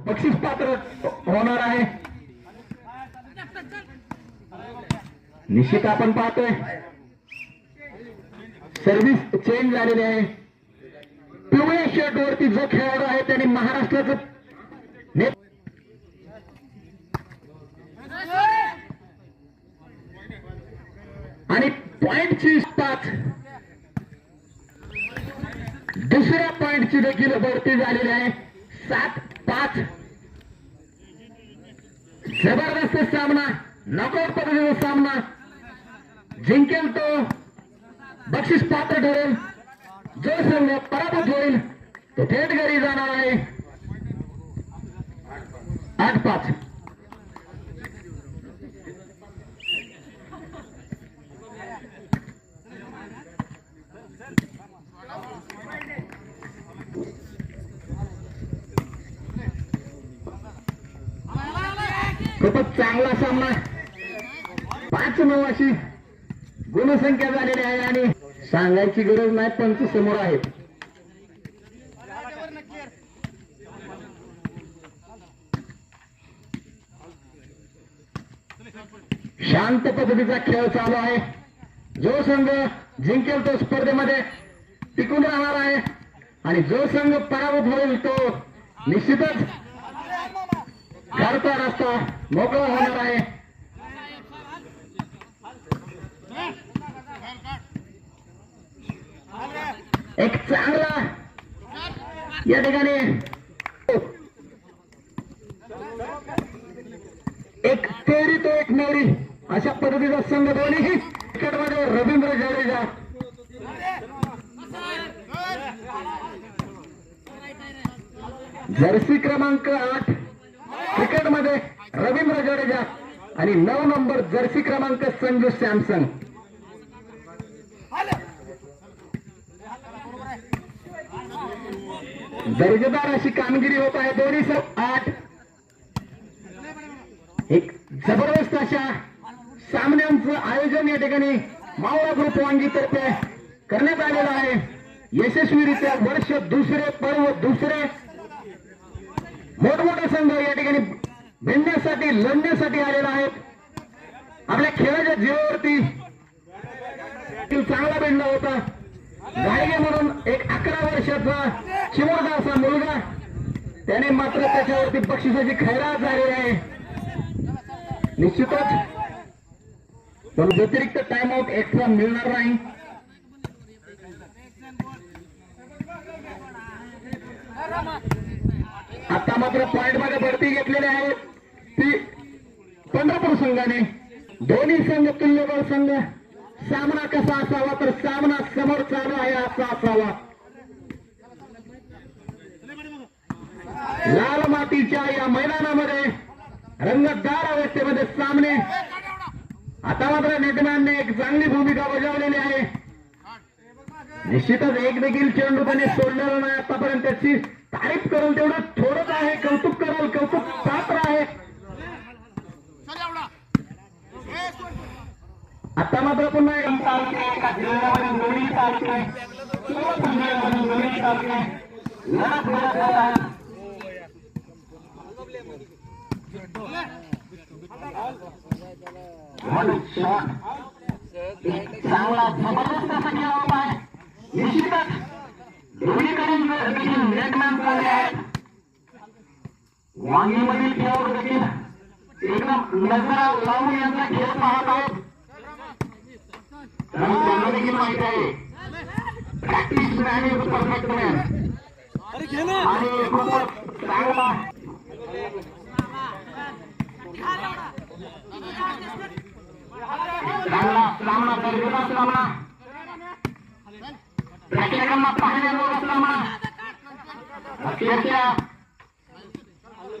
बक्षीस पात्र होणार आहे. निश्चित आपण पाहतोय. सर्व्हिस चेंज झालेली आहे. पिवळ्या शर्ट वरती जो खेळाडू आहे त्याने महाराष्ट्राचं आणि आणि पॉइंटची पाच दुसऱ्या पॉइंटची देखील भरती झालेली आहे. सात पाच जबरदस्त सामना नॉकआउट पद्धतीचा सामना. जिंकेल तो बक्षीस पात्र ठरेल. जो संघ पराभूत होईल तो थेट घरी जाणार आहे. आठ पाच. खूपच चांगला सामना. पाच नऊ अशी गुणसंख्या झालेली आहे आणि सांगायची गरज नाही पंच समोर आहेत. शांत पद्धतीचा खेळ चालू आहे. जो संघ जिंकेल तो स्पर्धेमध्ये टिकून राहणार आहे. आणि जो संघ पराभूत होईल तो निश्चितच घरचा रस्ता मोकळा होणार आहे. एक चांगला. या ठिकाणी. एक तेरी तो एक मेरी अशा पद्धतीचा संघ दोन्ही क्रिकेटमध्ये रवींद्र जडेजा. जर्सी क्रमांक आठ क्रिकेटमध्ये रवींद्र जडेजा आणि नऊ नंबर जर्सी क्रमांक संजू सॅमसन. दर्जेदार अशी कामगिरी होत आहे दोन्ही सर. आठ. एक जबरदस्त अशा सामन्यांचं आयोजन या ठिकाणी मावळा ग्रुप वांगीतर्फे करण्यात आलेलं आहे. यशस्वीरित्या वर्ष दुसरे पर्व दुसरे मोठमोठे संघ या ठिकाणी भिडण्यासाठी लढण्यासाठी आलेला आहे. आपल्या खेळाच्या जीवावरती चांगला भिडला होता. गायगे म्हणून एक अकरा वर्षाचा चिमुरगा असा मुलगा त्याने मात्र त्याच्यावरती बक्षिसाची खैरात झालेली आहे. निश्चितच पण व्यतिरिक्त टाइम आउट एक्स्ट्रा मिळणार नाही. आता मात्र पॉइंटमध्ये भरती घेतलेले आहे. ती पंढरपूर संघाने दोन्ही संघ तुल्यबळ संघ सामना कसा असावा तर सामना समोर चालू आहे असा असावा. लाल मातीच्या या मैदानामध्ये रंगतदार अवस्थेमध्ये सामने. आता मात्र नेटमॅनने एक चांगली भूमिका बजावलेली आहे. निश्चितच एक देखील चेंडू सोडलेला नाही आतापर्यंत त्याची तारीफ करून तेवढं थोडंच आहे. कौतुक कराल कौतुक पात्र आहे आता मात्र पुन्हा एक तालुके एका जिल्ह्यामधील दोन्ही तालुके सर्व जिल्ह्यामधील दोन्ही तालुके लढत लढत होत चांगला जबरदस्त असा केला होत निश्चितच दोन्हीकडून देखील नेटमॅन चालले आहेत वांगीमधील खेळाडू देखील नजरा लावून यांचा खेळ पाहत आहोत. त्यांना देखील माहीत आहे. Practice man is perfect man आणि खूपच चांगला. चांगला सामना दर्जेचा सामना. प्रेक्षकांना पाहण्याजोगा सामना. अक्षरशः एक तोडी पॉईंट मिळेल अशा पद्धतीने आठ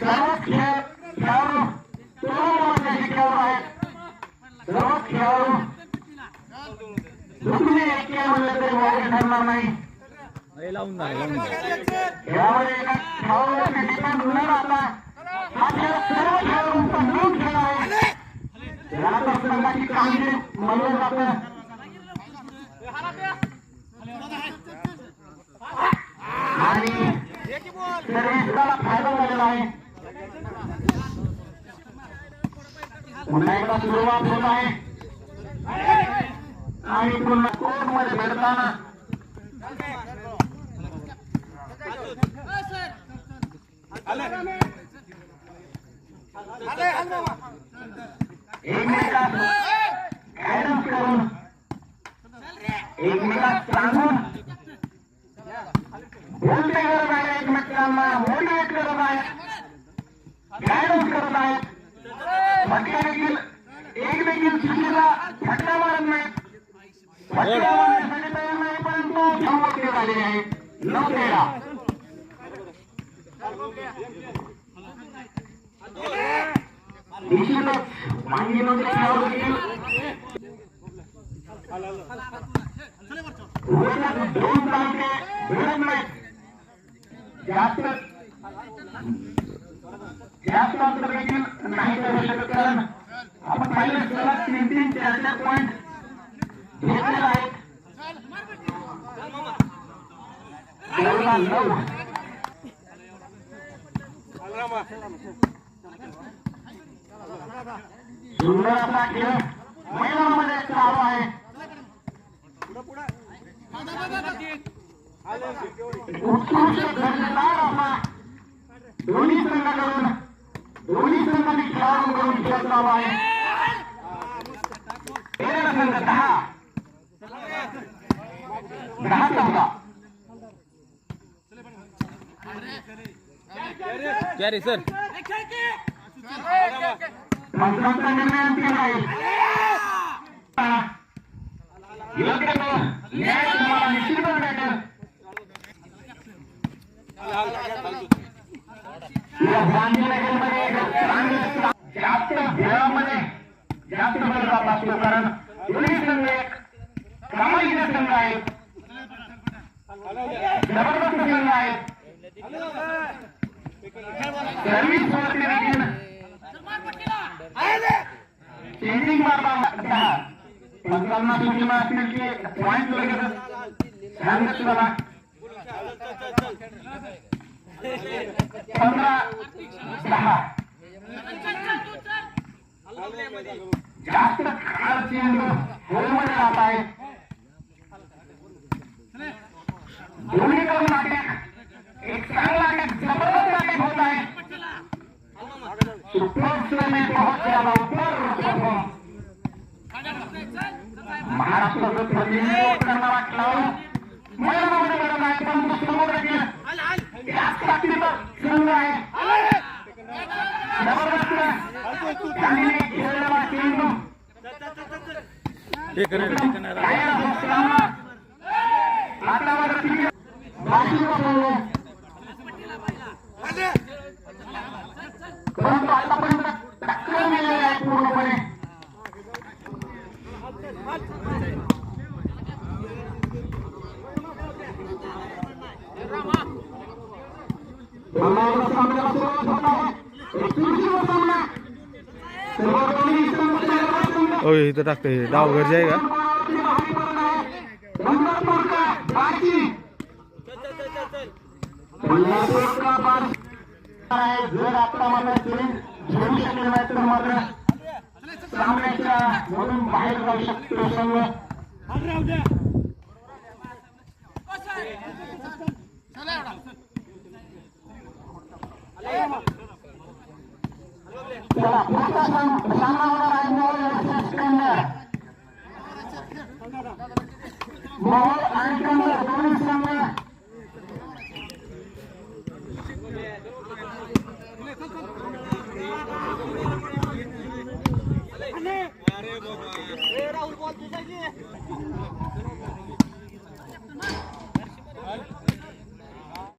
सर्व खेळ खेळाडू तरुणांमध्ये खेळाडू आहेत सर्व खेळाडू दुखणे ऐकिया म्हणलं तरी वाईट ठरणार नाही यामध्ये एका खेळाडूवरती डिपेंड हा खेळ सर्व खेळाडूंचा मिळून खेळ आहे याला तर म्हणलं जातं. सर्विसला फायदा झालेला आहे पुन्हा एकदा सुरुवात होत आहे आणि पुन्हा कोर्टमध्ये भेटताना एकमेकात करून एकमेकात सांगून बोलते गरज आहे लोकांना मोटिवेट करत आहेत गायडन्स करत आहेत फटका देखील एक देखील शिक्षेला फटका मारत नाहीत फटका मारण्यासाठी तयार नाही परंतु संमती झालेली आहे नऊ तेरा निश्चितच मांगी नोंदणी खेळाडू देखील दोन तारखे मिळत नाहीत. जास्त जास्त अंतर देखील नाही करू शकत कारण आपण पाहिलं त्याला तीन तीन चार चार पॉईंट घेतलेला आहे चौदा सुंदर असा खेळ मैदानामध्ये चालू आहे दोन्ही संघाकडून दोन्ही संघांनी खेळाडूंकडून खेळ चालू आहे तेरा संघ दहा दहा चौदा क्या रे सर पंचांचा निर्णय अंतिम राहील जास्त खेळामध्ये जास्त भर जात असतो कारण दोन्ही संघ एक प्रामाणिक संघ जबरदस्त संघ देखील चेंजिंग पंचांना सूचना असतील की पॉईंट लगेच सांगत पंधरा दहा जास्त जात आहे दोन्ही एक चांगला जबरदस्त होत आहे सुपर में बहुत ज्यादा ऊपर करणारा खेळाडू मैदानामध्ये घडत आहे परंतु समोर देखील याच ताकदीचा संघ आहे जबरदस्त त्यांनी खेळलेला चेंडू एक रन एक रन काय असं हातावर तिकीट बाजूला पडलं. परंतु आतापर्यंत टक्कर मिळाली आहे पूर्णपणे पुन्हा एकदा सामन्याला सुरुवात होत आहे. एक चुरशीचा सामना. सर्व दोन्ही संघ सर्व संघ ओ इथं टाकते डाव गरजे आहे का कोणावरती भारी पडत आहे. पंढरपूर का बाजी पंढरपूर का बाजी आहे. जर आता मात्र चेंज झेलू शकेल नाही तर मात्र सामन्याच्या मधून बाहेर जाऊ शकतो संघ अरे बाबा ए राहुल बोल तुझा